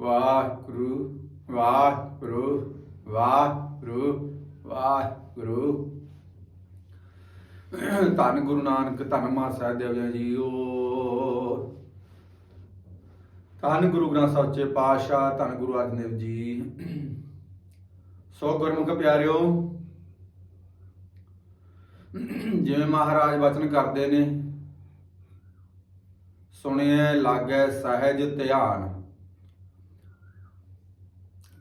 ਵਾਹਿਗੁਰੂ ਵਾਹਿਗੁਰੂ ਵਾਹਿਗੁਰੂ ਵਾਹਿਗੁਰੂ। ਧੰਨ ਗੁਰੂ ਨਾਨਕ, ਧੰਨ ਮਾ ਸਾਹਿਬ ਜੀਓ। ਧੰਨ ਗੁਰੂ ਗ੍ਰੰਥ ਸਾਹਿਬ ਸੱਚੇ ਪਾਤਸ਼ਾਹ, ਧੰਨ ਗੁਰੂ ਅਰਜਨ ਦੇਵ ਜੀ। ਸੋ ਗੁਰਮੁਖ ਪਿਆਰਿਓ, ਜਿਵੇਂ ਮਹਾਰਾਜ ਵਚਨ ਕਰਦੇ ਨੇ ਸੁਣਿਆ ਲਾਗੈ ਸਹਿਜ ਧਿਆਨ।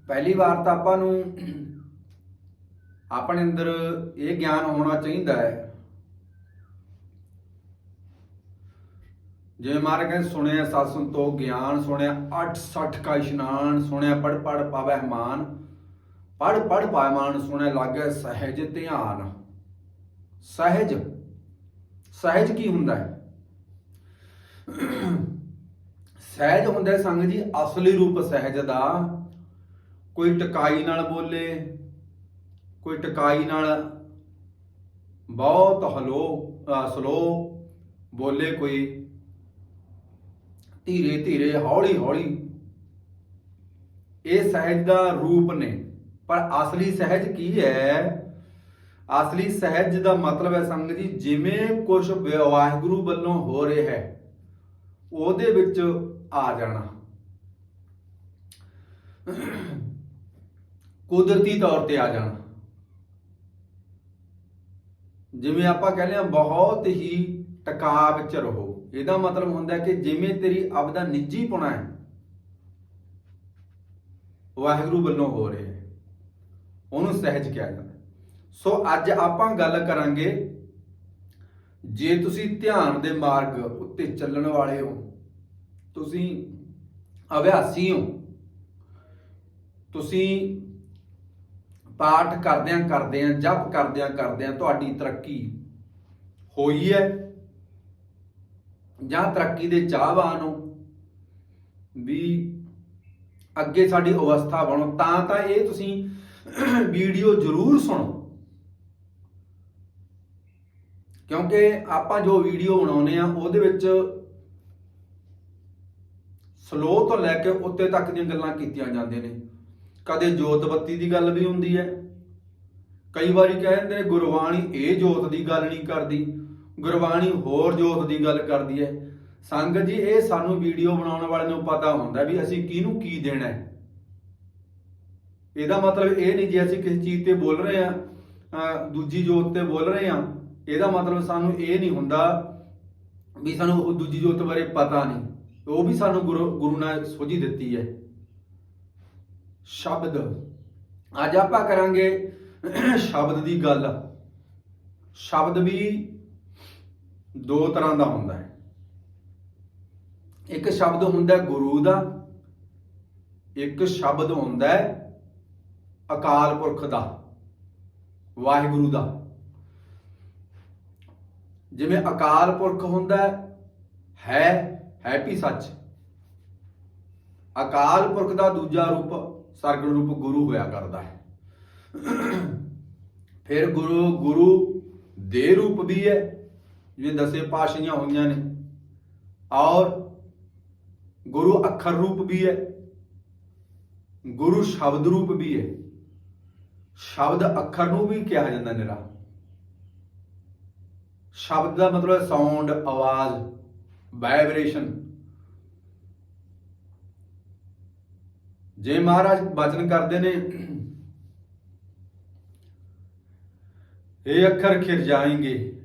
ਪਹਿਲੀ ਵਾਰ ਤਾਂ ਆਪਾਂ ਨੂੰ ਆਪਣੇ ਅੰਦਰ ਇਹ ਗਿਆਨ ਹੋਣਾ ਚਾਹੀਦਾ ਹੈ। ਜਿਵੇਂ ਮਹਾਰਾਜ ਕਹਿੰਦੇ, ਸੁਣਿਆ ਸਤ ਸੰਤੋਖ, ਗਿਆਨ ਸੁਣਿਆ 68 ਕਾ ਇਸ਼ਨਾਨ ਸੁਣਿਆ ਪੜ ਪੜ ਪਾਵੈ ਮਾਨ ਪੜ ਪੜ ਪਾਵੈ ਸੁਣਿਆ, ਲਾਗੈ ਸਹਿਜ ਧਿਆਨ। ਸਹਿਜ ਸਹਿਜ ਕੀ ਹੁੰਦਾ ਹੈ? ਸਹਿਜ ਹੁੰਦਾ ਹੈ ਸੰਗ ਜੀ, ਅਸਲੀ ਰੂਪ ਸਹਿਜ ਦਾ ਕੋਈ ਟਕਾਈ ਨਾਲ ਬੋਲੇ, ਕੋਈ ਟਕਾਈ ਨਾਲ ਬਹੁਤ ਹਲੋ ਸਲੋ ਬੋਲੇ ਕੋਈ। ਧੀਰੇ ਧੀਰੇ, ਹੌਲੀ ਹੌਲੀ। ਇਹ ਸਹਿਜ ਦਾ ਰੂਪ ਨੇ। ਪਰ ਅਸਲੀ ਸਹਿਜ ਕੀ ਹੈ? ਅਸਲੀ ਸਹਿਜ ਦਾ ਮਤਲਬ ਹੈ ਸੰਗਤ ਜੀ, ਜਿਵੇਂ ਕੁਝ ਵਾਹਿਗੁਰੂ ਵੱਲੋਂ ਹੋ ਰਿਹਾ ਹੈ, ਉਹਦੇ ਵਿੱਚ ਆ ਜਾਣਾ। ਕੁਦਰਤੀ ਤੌਰ ਤੇ ਆ ਜਾਣਾ। ਜਿਵੇਂ ਆਪਾਂ ਕਹਿੰਦੇ ਆ ਬਹੁਤ ਹੀ ਟਿਕਾ ਵਿੱਚ ਰਹੋ। ਇਹਦਾ ਮਤਲਬ ਹੁੰਦਾ ਕਿ ਜਿਵੇਂ ਤੇਰੀ ਆਪਦਾ ਨਿੱਜੀ ਪੁਣਾ ਹੈ, ਵਾਹਿਗੁਰੂ ਵੱਲੋਂ ਹੋ ਰਿਹਾ ਹੈ। ਉਹਨੂੰ ਸਹਿਜ ਕਿਹਾ ਜਾਂਦਾ ਸੋ ਅੱਜ ਆਪਾਂ ਗੱਲ ਕਰਾਂਗੇ, ਜੇ ਤੁਸੀਂ ਧਿਆਨ ਦੇ ਮਾਰਗ ਉੱਤੇ ਚੱਲਣ ਵਾਲੇ ਹੋ, ਤੁਸੀਂ ਅਭਿਆਸੀ ਹੋ, ਤੁਸੀਂ ਪਾਠ ਕਰਦਿਆਂ ਕਰਦਿਆਂ, ਜਪ ਕਰਦਿਆਂ ਕਰਦਿਆਂ ਤੁਹਾਡੀ ਤਰੱਕੀ ਹੋਈ ਹੈ। ਜਾਂ ਤਰੱਕੀ ਦੇ ਚਾਹਵਾਨ ਹੋ ਵੀ ਅੱਗੇ ਸਾਡੀ ਅਵਸਥਾ ਬਣੋ। ਤਾਂ ਤਾਂ ਇਹ ਤੁਸੀਂ ਵੀਡੀਓ ਜ਼ਰੂਰ ਸੁਣੋ। ਕਿਉਂਕਿ ਆਪਾਂ ਜੋ ਵੀਡੀਓ ਬਣਾਉਨੇ ਆ ਉਹਦੇ ਵਿੱਚ ਸਲੋ ਤੋਂ ਲੈ ਕੇ ਉੱਤੇ ਤੱਕ ਦੀਆਂ ਗੱਲਾਂ ਕੀਤੀਆਂ ਜਾਂਦੀਆਂ ਨੇ। ਕਦੇ ਜੋਤ ਬੱਤੀ ਦੀ ਗੱਲ ਵੀ ਹੁੰਦੀ ਹੈ ਕਈ ਵਾਰੀ ਕਹਿੰਦੇ ਨੇ ਗੁਰਬਾਣੀ ਇਹ ਜੋਤ ਦੀ ਗੱਲ ਨਹੀਂ ਕਰਦੀ, ਗੁਰਬਾਣੀ ਹੋਰ ਜੋਤ ਦੀ ਗੱਲ ਕਰਦੀ ਹੈ। ਸੰਗਤ ਜੀ, ਇਹ ਸਾਨੂੰ ਵੀਡੀਓ ਬਣਾਉਣ ਵਾਲੇ ਨੂੰ ਪਤਾ ਹੁੰਦਾ ਵੀ ਅਸੀਂ ਕਿਹਨੂੰ ਕੀ ਦੇਣਾ ਹੈ। ਇਹਦਾ ਮਤਲਬ ਇਹ ਨਹੀਂ ਜੇ ਅਸੀਂ ਕਿਸੇ ਚੀਜ਼ ਤੇ ਬੋਲ ਰਹੇ ਆ ਦੂਜੀ ਜੋਤ ਤੇ ਬੋਲ ਰਹੇ ਆ ਇਹਦਾ ਮਤਲਬ ਸਾਨੂੰ ਇਹ ਨਹੀਂ ਹੁੰਦਾ ਵੀ ਸਾਨੂੰ ਉਹ ਦੂਜੀ ਜੋਤ ਬਾਰੇ ਪਤਾ ਨਹੀਂ। ਉਹ ਵੀ ਸਾਨੂੰ ਗੁਰੂ ਗੁਰੂ ਨੇ ਸੋਝੀ ਦਿੱਤੀ ਹੈ। ਸ਼ਬਦ। ਅੱਜ ਆਪਾਂ ਕਰਾਂਗੇ ਸ਼ਬਦ ਦੀ ਗੱਲ। ਸ਼ਬਦ ਵੀ ਦੋ ਤਰ੍ਹਾਂ ਦਾ ਹੁੰਦਾ ਹੈ। ਇੱਕ ਸ਼ਬਦ ਹੁੰਦਾ ਗੁਰੂ ਦਾ, ਇੱਕ ਸ਼ਬਦ ਹੁੰਦਾ ਹੈ ਅਕਾਲ ਪੁਰਖ ਦਾ, ਵਾਹਿਗੁਰੂ ਦਾ। ਜਿਵੇਂ ਅਕਾਲ ਪੁਰਖ ਹੁੰਦਾ ਹੈ ਹੈਪੀ ਸੱਚ। ਅਕਾਲ ਪੁਰਖ ਦਾ ਦੂਜਾ ਰੂਪ ਸਰਗੁਣ ਰੂਪ ਗੁਰੂ ਹੋਇਆ ਕਰਦਾ ਹੈ। ਫਿਰ ਗੁਰੂ ਗੁਰੂ ਦੇ ਰੂਪ ਵੀ ਹੈ, ਜਿਵੇਂ ਦਸੇ ਪਾਸ਼ੀਆਂ ਹੋਈਆਂ ਨੇ। ਔਰ ਗੁਰੂ ਅੱਖਰ ਰੂਪ ਵੀ ਹੈ, ਗੁਰੂ ਸ਼ਬਦ ਰੂਪ ਵੀ ਹੈ। ਸ਼ਬਦ ਅੱਖਰ ਨੂੰ ਵੀ ਕਿਹਾ ਜਾਂਦਾ ਨਿਰਾ। ਸ਼ਬਦ ਦਾ ਮਤਲਬ ਸਾਊਂਡ ਆਵਾਜ਼ ਵਾਈਬ੍ਰੇਸ਼ਨ ਜੇ ਮਹਾਰਾਜ ਬਚਨ ਕਰਦੇ ਨੇ ਇਹ ਅੱਖਰ ਖਿਰ ਜਾਏਂਗੇ।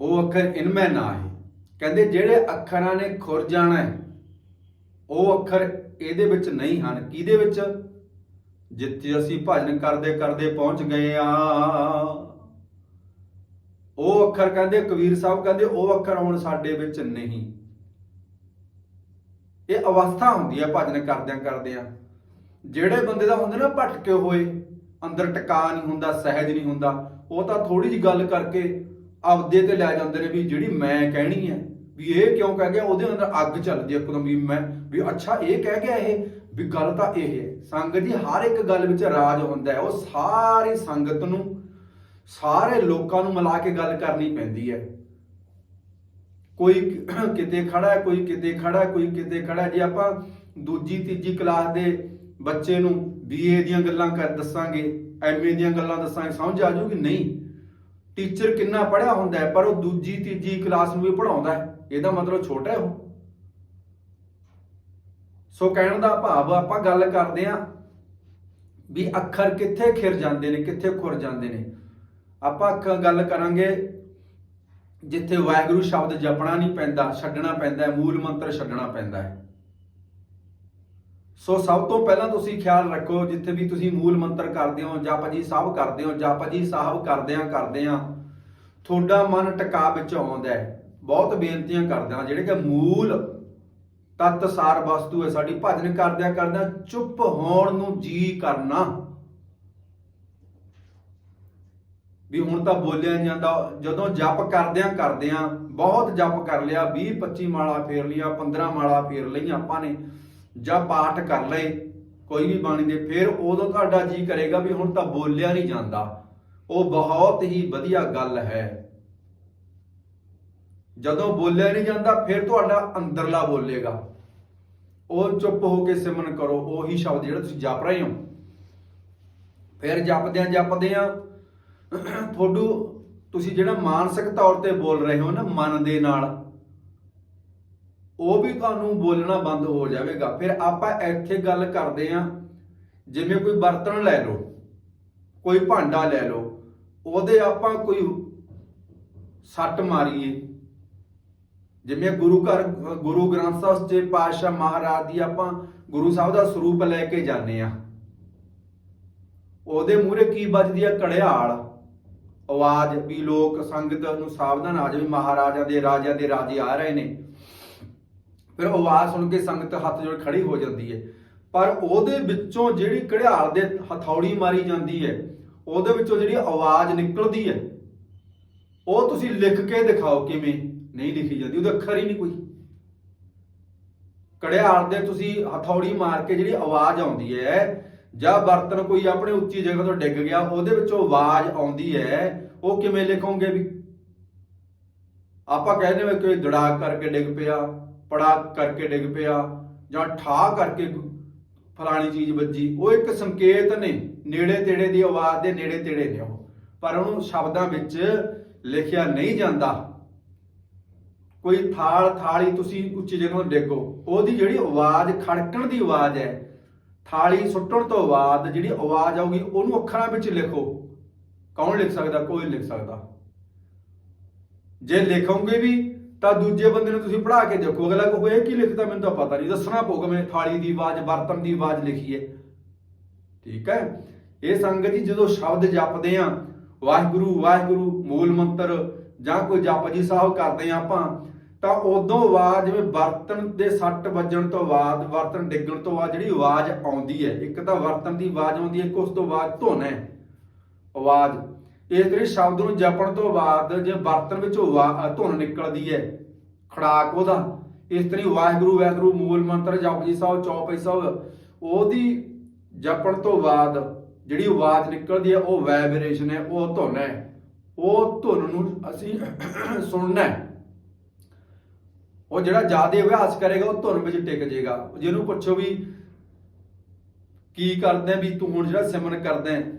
ਉਹ ਅੱਖਰ ਇਨਮੈ ਨਾ ਹੈ ਕਹਿੰਦੇ ਜਿਹੜੇ ਅੱਖਰਾਂ ਨੇ ਖੁਰ ਜਾਣਾ ਹੈ ਉਹ ਅੱਖਰ ਇਹਦੇ ਵਿੱਚ ਨਹੀਂ ਹਨ। ਕਿਹਦੇ ਵਿੱਚ? ਜਿੱਥੇ ਅਸੀਂ ਭਜਨ ਕਰਦੇ ਕਰਦੇ ਪਹੁੰਚ ਗਏ ਆ। ਉਹ ਅੱਖਰ ਕਹਿੰਦੇ, ਕਬੀਰ ਸਾਹਿਬ ਕਹਿੰਦੇ, ਉਹ ਅੱਖਰ ਹੁਣ ਸਾਡੇ ਵਿੱਚ ਨਹੀਂ। ਇਹ ਅਵਸਥਾ ਹੁੰਦੀ ਹੈ ਭਜਨ ਕਰਦਿਆਂ ਕਰਦਿਆਂ। ਜਿਹੜੇ ਬੰਦੇ ਦਾ ਹੁੰਦੇ ਨਾ ਭਟਕੇ ਹੋਏ ਅੰਦਰ ਟਿਕਾ ਨਹੀਂ ਹੁੰਦਾ, ਸਹਿਜ ਨਹੀਂ ਹੁੰਦਾ। ਉਹ ਤਾਂ ਥੋੜੀ ਜੀ ਗੱਲ ਕਰਕੇ ਆਪਦੇ ਤੇ ਲੈ ਜਾਂਦੇ ਨੇ ਵੀ ਜਿਹੜੀ ਮੈਂ ਕਹਿਣੀ ਹੈ, ਵੀ ਇਹ ਕਿਉਂ ਕਹਿ ਗਿਆ? ਉਹਦੇ ਅੰਦਰ ਅੱਗ ਚੱਲਦੀ ਹੈ ਇੱਕਦਮ ਵੀ ਮੈਂ, ਵੀ ਅੱਛਾ, ਇਹ ਕਹਿ ਗਿਆ ਇਹ, ਵੀ ਗੱਲ ਤਾਂ ਇਹ ਹੈ। ਸੰਗਤ ਜੀ ਹਰ ਇੱਕ ਗੱਲ ਵਿੱਚ ਰਾਜ ਹੁੰਦਾ ਹੈ। ਉਹ ਸਾਰੀ ਸੰਗਤ ਨੂੰ, ਸਾਰੇ ਲੋਕਾਂ ਨੂੰ ਮਿਲਾ ਕੇ ਗੱਲ ਕਰਨੀ ਪੈਂਦੀ ਹੈ। ਕੋਈ ਕਿਤੇ ਖੜਾ ਹੈ, ਕੋਈ ਕਿਤੇ ਖੜਾ ਹੈ, ਕੋਈ ਕਿਤੇ ਖੜਾ ਜੇ ਆਪਾਂ ਦੂਜੀ, ਤੀਜੀ ਕਲਾਸ ਦੇ ਬੱਚੇ ਨੂੰ ਬੀਏ ਦੀਆਂ ਗੱਲਾਂ ਕਰ ਦੱਸਾਂਗੇ ਐਮਏ ਦੀਆਂ ਗੱਲਾਂ ਦੱਸਾਂਗੇ, ਸਮਝ ਆ ਜਾਊਗੀ? ਨਹੀਂ। ਟੀਚਰ ਕਿੰਨਾ ਪੜਿਆ ਹੁੰਦਾ ਹੈ, ਪਰ ਉਹ ਦੂਜੀ, ਤੀਜੀ ਕਲਾਸ ਨੂੰ ਵੀ ਪੜਾਉਂਦਾ ਹੈ। ਇਹਦਾ ਮਤਲਬ ਛੋਟਾ ਹੈ ਉਹ। ਸੋ ਕਹਿਣ ਦਾ ਭਾਵ ਆਪਾਂ ਗੱਲ ਕਰਦੇ ਆਂ ਵੀ ਅੱਖਰ ਕਿੱਥੇ ਖਿਰ ਜਾਂਦੇ ਨੇ, ਕਿੱਥੇ ਖੁਰ ਜਾਂਦੇ ਨੇ। ਆਪਾਂ ਕ- ਗੱਲ ਕਰਾਂਗੇ ਜਿੱਥੇ ਵਾਹਿਗੁਰੂ ਸ਼ਬਦ ਜਪਣਾ ਨਹੀਂ ਪੈਂਦਾ, ਛੱਡਣਾ ਪੈਂਦਾ ਹੈ, ਮੂਲ ਮੰਤਰ ਛੱਡਣਾ ਪੈਂਦਾ ਹੈ। ਸੋ ਸਭ ਤੋਂ ਪਹਿਲਾਂ ਤੁਸੀਂ ਖਿਆਲ ਰੱਖੋ ਜਿੱਥੇ ਵੀ ਤੁਸੀਂ ਮੂਲ ਮੰਤਰ ਕਰਦੇ ਹੋ ਜਪ ਜੀ ਸਾਹਿਬ ਕਰਦੇ ਹੋ ਜਪ ਜੀ ਸਾਹਿਬ ਕਰਦਿਆਂ ਕਰਦਿਆਂ, ਤੁਹਾਡਾ ਮਨ ਟਿਕਾ ਵਿੱਚ ਆਉਂਦਾ ਹੈ। ਬਹੁਤ ਬੇਨਤੀਆਂ ਕਰਦਾ ਜਿਹੜੇ ਕਿ ਮੂਲ ਤਤ ਸਾਰ ਵਸਤੂ ਹੈ, ਸਾਡੀ ਭਜਨ ਕਰਦਿਆਂ ਕਰਦਿਆਂ ਚੁੱਪ ਹੋਣ ਨੂੰ ਜੀ ਕਰਨਾ। ਵੀ ਹੁਣ ਤਾਂ ਬੋਲਿਆ ਨਹੀਂ ਜਾਂਦਾ, ਜਦੋਂ ਜਪ ਕਰਦਿਆਂ ਕਰਦਿਆਂ, ਬਹੁਤ ਜਪ ਕਰ ਲਿਆ 20 25 ਮਾਲਾ ਫੇਰ ਲਿਆ 15 ਮਾਲਾ ਫੇਰ ਲਈਆਂ ਆਪਾਂ ਨੇ। ਜਾਂ ਪਾਠ ਕਰ ਲਏ, ਕੋਈ ਵੀ ਬਾਣੀ ਦੇ, ਫਿਰ ਉਦੋਂ ਤੁਹਾਡਾ ਜੀ ਕਰੇਗਾ ਵੀ ਹੁਣ ਤਾਂ ਬੋਲਿਆ ਨਹੀਂ ਜਾਂਦਾ। ਉਹ ਬਹੁਤ ਹੀ ਵਧੀਆ ਗੱਲ ਹੈ। ਜਦੋਂ ਬੋਲਿਆ ਨਹੀਂ ਜਾਂਦਾ, ਫਿਰ ਤੁਹਾਡਾ ਅੰਦਰਲਾ ਬੋਲੇਗਾ। ਉਹ ਚੁੱਪ ਹੋ ਕੇ ਸਿਮਰਨ ਕਰੋ, ਉਹੀ ਸ਼ਬਦ ਜਿਹੜਾ ਤੁਸੀਂ ਜਪ ਰਹੇ ਹੋ। ਫਿਰ ਜਪਦਿਆਂ ਜਪਦਿਆਂ, ਤੁਹਾਡੂ, ਤੁਸੀਂ ਜਿਹੜਾ ਮਾਨਸਿਕ ਤੌਰ ਤੇ ਬੋਲ ਰਹੇ ਹੋ ਨਾ, ਮਨ ਦੇ ਨਾਲ ਉਹ ਵੀ ਤੁਹਾਨੂੰ ਬੋਲਣਾ ਬੰਦ ਹੋ ਜਾਵੇਗਾ। ਫਿਰ ਆਪਾਂ ਇੱਥੇ ਗੱਲ ਕਰਦੇ ਆਂ ਜਿਵੇਂ ਕੋਈ ਬਰਤਨ ਲੈ ਲਓ, ਕੋਈ ਭਾਂਡਾ ਲੈ ਲਓ, ਉਹਦੇ ਆਪਾਂ ਕੋਈ ਸੱਟ ਮਾਰੀਏ। ਜਿਵੇਂ ਗੁਰੂ ਘਰ, ਗੁਰੂ ਗ੍ਰੰਥ ਸਾਹਿਬ ਦੇ ਪਾਤਸ਼ਾਹ ਮਹਾਰਾਜ ਦੀ ਆਪਾਂ ਗੁਰੂ ਸਾਹਿਬ ਦਾ ਸਰੂਪ ਲੈ ਕੇ ਜਾਂਦੇ ਆ ਉਹਦੇ ਮੂਹਰੇ ਕੀ ਵੱਜਦੀ ਆ? ਕੜਿਆਲ ਆਵਾਜ਼ ਵੀ ਲੋਕ, ਸੰਗਤ ਨੂੰ ਸਾਵਧਾਨ ਆ ਜਾਵੇ। ਮਹਾਰਾਜਾ ਦੇ ਰਾਜਿਆਂ ਦੇ ਰਾਜੇ ਆ ਰਹੇ ਨੇ। ਫਿਰ ਆਵਾਜ਼ ਸੁਣ ਕੇ ਸੰਗਤ ਹੱਥ ਜੋੜ ਖੜੀ ਹੋ ਜਾਂਦੀ ਹੈ। ਪਰ ਉਹਦੇ ਵਿੱਚੋਂ ਜਿਹੜੀ ਘੜਿਆਲ ਦੇ ਹਥੌੜੀ ਮਾਰੀ ਜਾਂਦੀ ਹੈ, ਉਹਦੇ ਵਿੱਚੋਂ ਜਿਹੜੀ ਆਵਾਜ਼ ਨਿਕਲਦੀ ਹੈ, ਉਹ ਤੁਸੀਂ ਲਿਖ ਕੇ ਦਿਖਾਓ ਕਿਵੇਂ ਨਹੀਂ ਲਿਖੀ ਜਾਂਦੀ। ਉਹਦਾ ਅੱਖਰ ਹੀ ਨਹੀਂ ਕੋਈ। ਘੜਿਆਲ ਦੇ ਤੁਸੀਂ ਹਥੌੜੀ ਮਾਰ ਕੇ ਜਿਹੜੀ ਆਵਾਜ਼ ਆਉਂਦੀ ਹੈ, ਜਾਂ ਬਰਤਨ ਕੋਈ ਆਪਣੇ ਉੱਚੀ ਜਗ੍ਹਾ ਤੋਂ ਡਿੱਗ ਗਿਆ, ਉਹਦੇ ਵਿੱਚੋਂ ਆਵਾਜ਼ ਆਉਂਦੀ ਹੈ, ਉਹ ਕਿਵੇਂ ਲਿਖੋਗੇ ਵੀ? ਆਪਾਂ ਕਹਿੰਦੇ ਹਾਂ ਕਿ ਦੜਾਕ ਕਰਕੇ ਡਿੱਗ ਪਿਆ। ਪੜਾ ਕਰਕੇ ਡਿੱਗ ਪਿਆ ਜਾਂ ਠਾ ਕਰਕੇ ਫਲਾਣੀ ਚੀਜ਼ ਵੱਜੀ, ਉਹ ਇੱਕ ਸੰਕੇਤ ਨੇ, ਨੇੜੇ ਤੇੜੇ ਦੀ ਆਵਾਜ਼ ਦੇ ਨੇੜੇ ਤੇੜੇ ਨੇ ਉਹ। ਪਰ ਉਹਨੂੰ ਸ਼ਬਦਾਂ ਵਿੱਚ ਲਿਖਿਆ ਨਹੀਂ ਜਾਂਦਾ। ਕੋਈ ਥਾਲ ਥਾਲੀ ਤੁਸੀਂ ਉੱਚੀ ਜਗ੍ਹਾ ਤੋਂ ਡੇਗੋ, ਉਹਦੀ ਜਿਹੜੀ ਆਵਾਜ਼, ਖੜਕਣ ਦੀ ਆਵਾਜ਼ ਹੈ, ਥਾਲੀ ਸੁੱਟਣ ਤੋਂ ਬਾਅਦ ਜਿਹੜੀ ਆਵਾਜ਼ ਆਊਗੀ, ਉਹਨੂੰ ਅੱਖਰਾਂ ਵਿੱਚ ਲਿਖੋ। ਕੌਣ ਲਿਖ ਸਕਦਾ? ਕੋਈ ਲਿਖ ਸਕਦਾ। ਜੇ ਲਿਖੋਗੇ ਵੀ ਤਾਂ ਦੂਜੇ ਬੰਦੇ ਨੂੰ ਤੁਸੀਂ ਪੜ੍ਹਾ ਕੇ ਦੇਖੋ, ਅਗਲਾ ਕਹੋ ਇਹ ਕੀ ਲਿਖਦਾ ਮੈਨੂੰ ਤਾਂ ਪਤਾ ਨਹੀਂ, ਦੱਸਣਾ ਪਊਗਾ, ਮੈਂ ਥਾਲੀ ਦੀ ਆਵਾਜ਼, ਬਰਤਨ ਦੀ ਆਵਾਜ਼ ਲਿਖੀ ਹੈ। ਠੀਕ ਹੈ? ਇਹ ਸੰਗਤ ਜੀ ਜਦੋਂ ਸ਼ਬਦ ਜਪਦੇ ਆ, ਵਾਹਿਗੁਰੂ ਵਾਹਿਗੁਰੂ, ਮੂਲ ਮੰਤਰ ਜਾਂ ਕੋਈ ਜਪ ਜੀ ਸਾਹਿਬ ਕਰਦੇ ਆ ਆਪਾਂ, ਤਾਂ ਉਦੋਂ ਆਵਾਜ਼ ਜਿਵੇਂ ਬਰਤਨ ਦੇ ਸੱਟ ਵੱਜਣ ਤੋਂ ਬਾਅਦ, ਬਰਤਨ ਡਿੱਗਣ ਤੋਂ ਬਾਅਦ ਜਿਹੜੀ ਆਵਾਜ਼ ਆਉਂਦੀ ਹੈ, ਇੱਕ ਤਾਂ ਬਰਤਨ ਦੀ ਆਵਾਜ਼ ਆਉਂਦੀ ਹੈ, ਇੱਕ ਉਸ ਤੋਂ ਬਾਅਦ ਧੁਨ ਹੈ। ਆਵਾਜ਼ ਇਸ ਤਰੀ ਸ਼ਬਦ ਨੂੰ ਜਪਣ ਤੋਂ ਬਾਅਦ ਜੇ ਬਰਤਨ ਵਿੱਚੋਂ ਧੁਨ ਨਿਕਲਦੀ ਹੈ, ਖੜਾਕ ਉਹਦਾ। ਇਸ ਤਰੀ ਵਾਹਿਗੁਰੂ ਵਾਹਿਗੁਰੂ ਮੂਲ ਮੰਤਰ ਜਪਜੀ ਸਾਹਿਬ, ਚੌਪਈ ਸਾਹਿਬ, ਉਹਦੀ ਜਪਣ ਤੋਂ ਬਾਅਦ ਜਿਹੜੀ ਆਵਾਜ਼ ਨਿਕਲਦੀ ਹੈ, ਉਹ ਵਾਈਬ੍ਰੇਸ਼ਨ ਹੈ, ਉਹ ਧੁਨ ਹੈ। ਉਹ ਧੁਨ ਨੂੰ ਅਸੀਂ ਸੁਣਨਾ ਹੈ। ਉਹ ਜਿਹੜਾ ਜ਼ਿਆਦਾ ਅਭਿਆਸ ਕਰੇਗਾ, ਉਹ ਧੁਨ ਵਿੱਚ ਟਿਕ ਜਾਏਗਾ। ਜਿਹਨੂੰ ਪੁੱਛੋ ਵੀ ਕੀ ਕਰਦੇ ਵੀ ਤੂੰ ਹੁਣ ਜਿਹੜਾ ਸਿਮਰਨ ਕਰਦਾ ਹੈ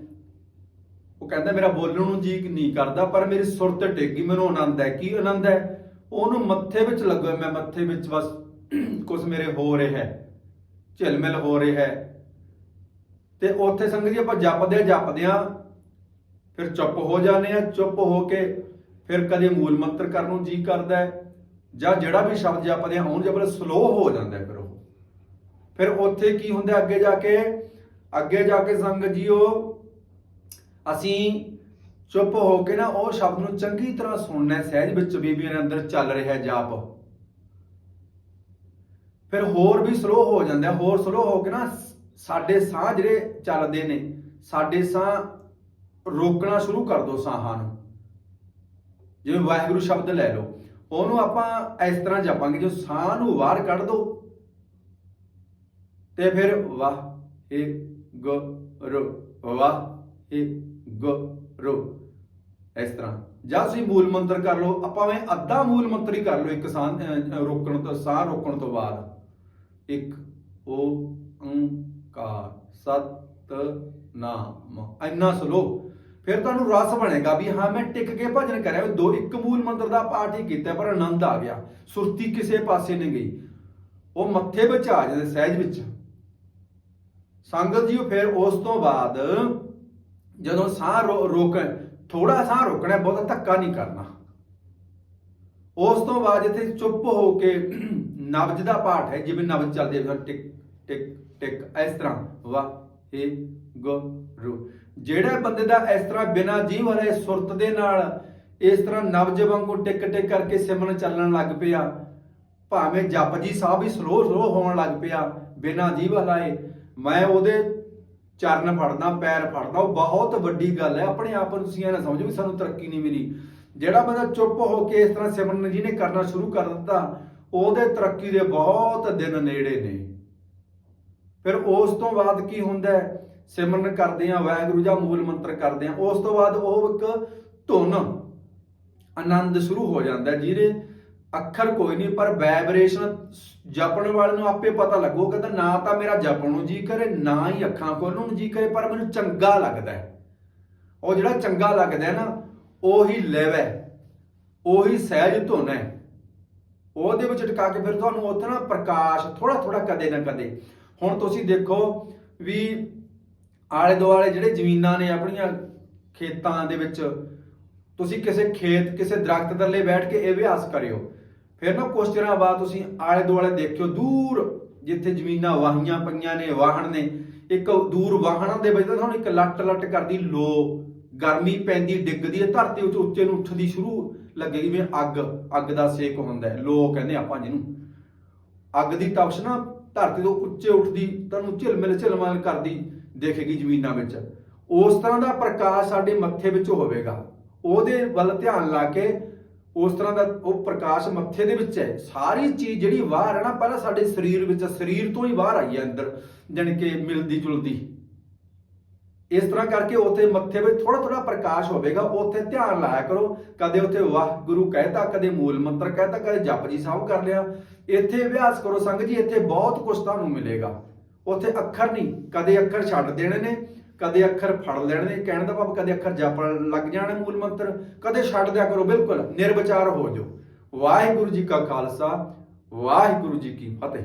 ਕਹਿੰਦਾ, ਮੇਰਾ ਬੋਲਣ ਨੂੰ ਜੀ ਨਹੀਂ ਕਰਦਾ, ਪਰ ਮੇਰੀ ਸੁਰਤ ਤੇ ਗਈ ਮੈਨੂੰ ਆਨੰਦ ਹੈ। ਕੀ ਆਨੰਦ ਹੈ? ਉਹਨੂੰ ਮੱਥੇ ਵਿੱਚ ਲੱਗੋ, ਮੈਂ ਮੱਥੇ ਵਿੱਚ ਬਸ ਕੁਝ ਮੇਰੇ ਹੋ ਰਿਹਾ ਹੈ, ਝਿਲਮਿਲ ਹੋ ਰਿਹਾ ਹੈ। ਤੇ ਉੱਥੇ ਸੰਗਤ ਜੀ, ਆਪਾਂ ਜਪਦੇ ਆ ਜਪਦੇ ਆ ਫਿਰ ਚੁੱਪ ਹੋ ਜਾਂਦੇ ਆ ਚੁੱਪ ਹੋ ਕੇ ਫਿਰ ਕਦੇ ਮੂਲ ਮੰਤਰ ਕਰਨ ਨੂੰ ਜੀ ਕਰਦਾ ਹੈ, ਜਾਂ ਜਿਹੜਾ ਵੀ ਸ਼ਬਦ ਜਪਦੇ ਆ ਹੁਣ ਜਬਰ ਸਲੋ ਹੋ ਜਾਂਦਾ ਫਿਰ ਉਹ। ਫਿਰ ਉੱਥੇ ਕੀ ਹੁੰਦਾ ਅੱਗੇ ਜਾ ਕੇ, ਅੱਗੇ ਜਾ ਕੇ ਸੰਗਤ ਜੀਓ ਅਸੀਂ ਚੁੱਪ ਹੋ ਕੇ ਨਾ ਉਹ ਸ਼ਬਦ ਨੂੰ ਚੰਗੀ ਤਰ੍ਹਾਂ ਸੁਣਨਾ ਸਹਿਜ ਵਿੱਚ ਬੀਬੀਆਂ ਦੇ ਅੰਦਰ ਚੱਲ ਰਿਹਾ ਜਾਪ। ਫਿਰ ਹੋਰ ਵੀ ਸਲੋ ਹੋ ਜਾਂਦਾ ਹੋਰ ਸਲੋ ਹੋ ਕੇ ਨਾ ਸਾਡੇ ਸਾਹ ਜਿਹੜੇ ਚੱਲਦੇ ਨੇ, ਸਾਡੇ ਸਾਹ ਰੋਕਣਾ ਸ਼ੁਰੂ ਕਰ ਦੋ ਸਾਹਾਂ ਨੂੰ। ਜਿਵੇਂ ਵਾਹਿਗੁਰੂ ਸ਼ਬਦ ਲੈ ਲਓ, ਉਹਨੂੰ ਆਪਾਂ ਇਸ ਤਰ੍ਹਾਂ ਜਪਾਂਗੇ, ਜੋ ਸਾਹ ਨੂੰ ਬਾਹਰ ਕੱਢ ਦੋ। ਤੇ ਫਿਰ ਵਾਹ ਏ ਗ ਵਾਹ ਏ ਗ ਇਸ ਤਰ੍ਹਾਂ। ਜਾਂ ਤੁਸੀਂ ਮੂਲ ਮੰਤਰ ਕਰ ਲਓ, ਆਪਾਂ ਵੇਂ ਅੱਧਾ ਮੂਲ ਮੰਤਰ ਹੀ ਕਰ ਲਓ ਇੱਕ ਸਾਹ ਰੋਕਣ ਤੋਂ, ਸਾਹ ਰੋਕਣ ਤੋਂ ਬਾਅਦ। ਇੱਕ, ਓੰਕਾਰ ਸਤ ਨਾਮ ਇੰਨਾ ਸਲੋ ਫਿਰ ਤੁਹਾਨੂੰ ਰਸ ਬਣੇਗਾ ਵੀ ਹਾਂ, ਮੈਂ ਟਿਕ ਕੇ ਭਜਨ ਕਰਿਆ ਦੋ, ਇੱਕ ਮੂਲ ਮੰਤਰ ਦਾ ਪਾਠ ਹੀ ਕੀਤਾ, ਪਰ ਆਨੰਦ ਆ ਗਿਆ। ਸੁਰਤੀ ਕਿਸੇ ਪਾਸੇ ਨਹੀਂ ਗਈ। ਉਹ ਮੱਥੇ ਵਿੱਚ ਆ ਜਾਂਦੇ, ਸਹਿਜ ਵਿੱਚ। ਸੰਗਤ ਜੀ ਫਿਰ ਉਸ ਤੋਂ ਬਾਅਦ ਜਦੋਂ ਸਾਹ ਰੋ- ਰੋਕ ਥੋੜਾ ਸਾਹ ਰੋਕਣਾ ਬਹੁਤਾ ਧੱਕਾ ਨਹੀਂ ਕਰਨਾ। ਉਸ ਤੋਂ ਬਾਅਦ ਇੱਥੇ ਚੁੱਪ ਹੋ ਕੇ ਨਬਜ ਦਾ ਪਾਠ ਹੈ, ਜਿਵੇਂ ਨਬਜ ਚੱਲਦੇ ਫਿਰ ਟਿਕ ਟਿਕ ਟਿਕ, ਇਸ ਤਰ੍ਹਾਂ। ਵਾਹ ਏ ਗੁਰੂ ਜਿਹੜੇ ਬੰਦੇ ਦਾ ਇਸ ਤਰ੍ਹਾਂ ਬਿਨਾ ਜੀਵ ਵਾਲੇ ਸੁਰਤ ਦੇ ਨਾਲ ਇਸ ਤਰ੍ਹਾਂ ਨਬਜ ਵਾਂਗੂ ਟਿਕ ਟਿਕ ਕਰਕੇ ਸਿਮਰਨ ਚੱਲਣ ਲੱਗ ਪਿਆ, ਭਾਵੇਂ ਜਪਜੀ ਸਾਹਿਬ ਵੀ ਸਲੋ ਸਲੋ ਹੋਣ ਲੱਗ ਪਿਆ, ਬਿਨਾ ਜੀਵ ਹਲਾਏ ਮੈਂ ਉਹਦੇ ਚਰਨ ਫੜਦਾ ਪੈਰ ਫੜਦਾ ਉਹ ਬਹੁਤ ਵੱਡੀ ਗੱਲ ਹੈ। ਆਪਣੇ ਆਪ ਨੂੰ ਤੁਸੀਂ ਇਹ ਨਾ ਸਮਝੋ ਵੀ ਸਾਨੂੰ ਤਰੱਕੀ ਨਹੀਂ ਮਿਲੀ। ਜਿਹੜਾ ਬੰਦਾ ਚੁੱਪ ਹੋ ਕੇ ਇਸ ਤਰ੍ਹਾਂ ਸਿਮਰਨ ਜਿਹਨੇ ਕਰਨਾ ਸ਼ੁਰੂ ਕਰ ਦਿੱਤਾ ਉਹਦੇ ਤਰੱਕੀ ਦੇ ਬਹੁਤ ਦਿਨ ਨੇੜੇ ਨੇ। ਫਿਰ ਉਸ ਤੋਂ ਬਾਅਦ ਕੀ ਹੁੰਦਾ ਹੈ? ਸਿਮਰਨ ਕਰਦੇ ਆ ਵਾਹਿਗੁਰੂ ਜਾਂ ਮੂਲ ਮੰਤਰ ਕਰਦੇ ਆ ਉਸ ਤੋਂ ਬਾਅਦ ਉਹ ਇੱਕ ਧੁਨ ਆਨੰਦ ਸ਼ੁਰੂ ਹੋ ਜਾਂਦਾ ਹੈ, ਜਿਹਦੇ ਅੱਖਰ ਕੋਈ ਨਹੀਂ, ਪਰ ਵਾਈਬ੍ਰੇਸ਼ਨ ਜਪਣ ਵਾਲੇ ਨੂੰ ਆਪੇ ਪਤਾ ਲੱਗੋ ਕਹਿੰਦਾ, ਨਾ ਤਾਂ ਮੇਰਾ ਜਪਣ ਨੂੰ ਜੀ ਕਰੇ, ਨਾ ਹੀ ਅੱਖਾਂ ਖੋਲਣ ਨੂੰ ਜੀ ਕਰੇ, ਪਰ ਮੈਨੂੰ ਚੰਗਾ ਲੱਗਦਾ ਹੈ। ਉਹ ਜਿਹੜਾ ਚੰਗਾ ਲੱਗਦਾ ਹੈ ਨਾ, ਉਹੀ ਲੈਵ ਹੈ, ਉਹੀ ਸਹਿਜ ਧੁਨ ਹੈ। ਉਹਦੇ ਵਿੱਚ ਟਿਕਾ ਕੇ ਫਿਰ ਤੁਹਾਨੂੰ ਉੱਥੇ ਨਾ ਪ੍ਰਕਾਸ਼ ਥੋੜਾ ਥੋੜਾ ਕਦੇ ਨਾ ਕਦੇ। ਹੁਣ ਤੁਸੀਂ ਦੇਖੋ ਵੀ ਆਲੇ ਦੁਆਲੇ ਜਿਹੜੇ ਜ਼ਮੀਨਾਂ ਨੇ ਆਪਣੀਆਂ ਖੇਤਾਂ ਦੇ ਵਿੱਚ, ਤੁਸੀਂ ਕਿਸੇ ਖੇਤ, ਕਿਸੇ ਦਰਖਤ ਥੱਲੇ ਬੈਠ ਕੇ ਇਹ ਅਭਿਆਸ ਕਰਿਓ। ਫਿਰ ਨਾ ਕੁਛ ਚਿਰਾਂ ਬਾਅਦ ਤੁਸੀਂ ਆਲੇ ਦੁਆਲੇ ਦੇਖਿਓ, ਦੂਰ ਜਿੱਥੇ ਜ਼ਮੀਨਾਂ ਵਾਹੀਆਂ ਪਈਆਂ ਨੇ, ਵਾਹਣ ਨੇ, ਇੱਕ ਦੂਰ ਵਾਹਣਾਂ ਦੇ ਵਿੱਚ ਤੁਹਾਨੂੰ ਇੱਕ ਲੱਟ ਲੱਟ ਕਰਦੀ ਲੋ, ਗਰਮੀ ਪੈਂਦੀ, ਡਿੱਗਦੀ ਹੈ, ਧਰਤੀ ਉੱਤੇ ਉੱਚੇ ਨੂੰ ਉੱਠਦੀ ਸ਼ੁਰੂ ਲੱਗੇ, ਜਿਵੇਂ ਅੱਗ ਅੱਗ ਦਾ ਸੇਕ ਹੁੰਦਾ ਹੈ। ਲੋ ਕਹਿੰਦੇ ਆਪਾਂ ਜਿਹਨੂੰ ਅੱਗ ਦੀ ਤਪਸ਼ ਨਾ ਧਰਤੀ ਤੋਂ ਉੱਚੇ ਉੱਠਦੀ, ਤੁਹਾਨੂੰ ਝਿਲਮਿਲ ਝਿਲਮਿਲ ਕਰਦੀ ਦੇਖੇਗੀ ਜ਼ਮੀਨਾਂ ਵਿੱਚ। ਉਸ ਤਰ੍ਹਾਂ ਦਾ ਪ੍ਰਕਾਸ਼ ਸਾਡੇ ਮੱਥੇ ਵਿੱਚ ਹੋਵੇਗਾ। ਉਹਦੇ ਵੱਲ ਧਿਆਨ ਲਾ ਕੇ ਉਸ ਤਰ੍ਹਾਂ ਦਾ ਉਹ ਪ੍ਰਕਾਸ਼ ਮੱਥੇ ਦੇ ਵਿੱਚ ਹੈ। ਸਾਰੀ ਚੀਜ਼ ਜਿਹੜੀ ਬਾਹਰ ਹੈ ਨਾ, ਪਹਿਲਾਂ ਸਾਡੇ ਸਰੀਰ ਵਿੱਚ, ਸਰੀਰ ਤੋਂ ਹੀ ਬਾਹਰ ਆਈ ਹੈ ਅੰਦਰ, ਜਾਣੀ ਕਿ ਮਿਲਦੀ ਜੁਲਦੀ। ਇਸ ਤਰ੍ਹਾਂ ਕਰਕੇ ਉੱਥੇ ਮੱਥੇ ਵਿੱਚ ਥੋੜਾ ਥੋੜਾ ਪ੍ਰਕਾਸ਼ ਹੋਵੇਗਾ, ਉੱਥੇ ਧਿਆਨ ਲਾਇਆ ਕਰੋ। ਕਦੇ ਉੱਥੇ ਵਾਹਿਗੁਰੂ ਕਹਿਤਾ, ਕਦੇ ਮੂਲ ਮੰਤਰ ਕਹਿਤਾ, ਕਦੇ ਜਪਜੀ ਸਾਹਿਬ ਕਰ ਲਿਆ। ਇੱਥੇ ਅਭਿਆਸ ਕਰੋ ਸੰਗਤ ਜੀ, ਇੱਥੇ ਬਹੁਤ ਕੁਝ ਤੁਹਾਨੂੰ ਮਿਲੇਗਾ। ਉੱਥੇ ਅੱਖਰ ਨਹੀਂ, ਕਦੇ ਅੱਖਰ ਛੱਡ ਦੇਣੇ ਨੇ। ਕਦੇ ਅੱਖਰ ਫੜ ਲੈਣੇ ਕਹਿਣ ਦਾ ਭਾਵ ਕਦੇ ਅੱਖਰ ਜਾਪਣ ਲੱਗ ਜਾਣੇ ਮੂਲ ਮੰਤਰ, ਕਦੇ ਛੱਡ ਦਿਆ ਕਰੋ, ਬਿਲਕੁਲ ਨਿਰਵਿਚਾਰ ਹੋ ਜਾਓ। ਵਾਹਿਗੁਰੂ ਜੀ ਕਾ ਖਾਲਸਾ, ਵਾਹਿਗੁਰੂ ਜੀ ਕੀ ਫਤਿਹ।